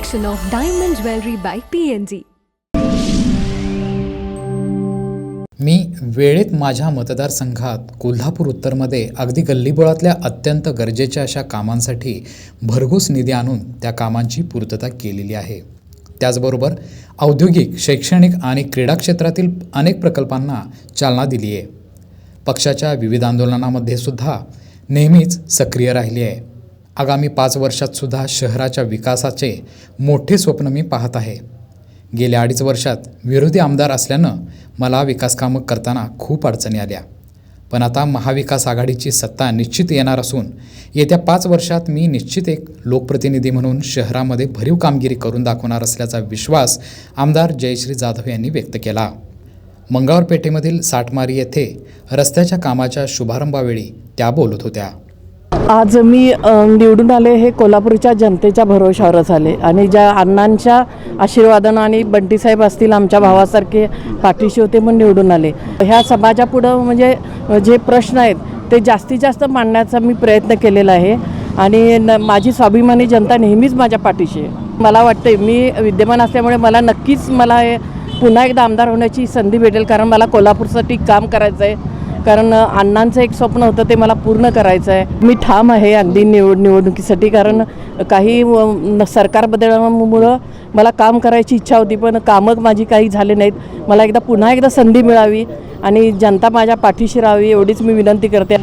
collection of diamond jewelry by PNG. मी वेळेत माझ्या मतदारसंघात कोल्हापूर उत्तरमध्ये अगदी गल्लीबोळातल्या अत्यंत गरजेच्या अशा कामांसाठी भरघोस निधी आणून त्या कामांची पूर्तता केलेली आहे. त्याचबरोबर औद्योगिक शैक्षणिक आणि क्रीडा क्षेत्रातील अनेक प्रकल्पांना चालना दिली आहे. पक्षाच्या विविध आंदोलनामध्ये सुद्धा नेहमीच सक्रिय राहिली आहे. आगामी पाच वर्षात सुद्धा शहराच्या विकासाचे मोठे स्वप्न मी पाहत आहे. गेल्या अडीच वर्षात विरोधी आमदार असल्यानं मला विकासकामं करताना खूप अडचणी आल्या. पण आता महाविकास आघाडीची सत्ता निश्चित येणार असून येत्या पाच वर्षात मी निश्चित एक लोकप्रतिनिधी म्हणून शहरामध्ये भरीव कामगिरी करून दाखवणार असल्याचा विश्वास आमदार जयश्री जाधव यांनी व्यक्त केला. मंगळवार पेठेमधील साठमारी येथे रस्त्याच्या कामाच्या शुभारंभावेळी त्या बोलत होत्या. आज मी निवडून आले हे कोल्हापूरच्या जनतेच्या भरोशावरच आले आणि ज्या अण्णांच्या आशीर्वादानं आणि बंटीसाहेब असतील आमच्या भावासारखे पाठीशी होते म्हणून निवडून आले. ह्या समाजापुढं म्हणजे जे प्रश्न आहेत ते जास्तीत जास्त मांडण्याचा मी प्रयत्न केलेला आहे आणि न माझी स्वाभिमानी जनता नेहमीच माझ्या पाठीशी आहे. मला वाटते मी विद्यमान असल्यामुळे मला नक्कीच मला हे पुन्हा एकदा आमदार होण्याची संधी भेटेल कारण मला कोल्हापूरसाठी काम करायचं आहे कारण अण्णांचं एक स्वप्न होतं ते मला पूर्ण करायचं आहे. मी ठाम आहे अगदी निवड निवडणुकीसाठी कारण काही सरकार बदलामुळं मला काम करायची इच्छा होती पण कामं माझी काही झाले नाहीत. मला एकदा पुन्हा एकदा संधी मिळावी आणि जनता माझ्या पाठीशी राहावी एवढीच मी विनंती करते.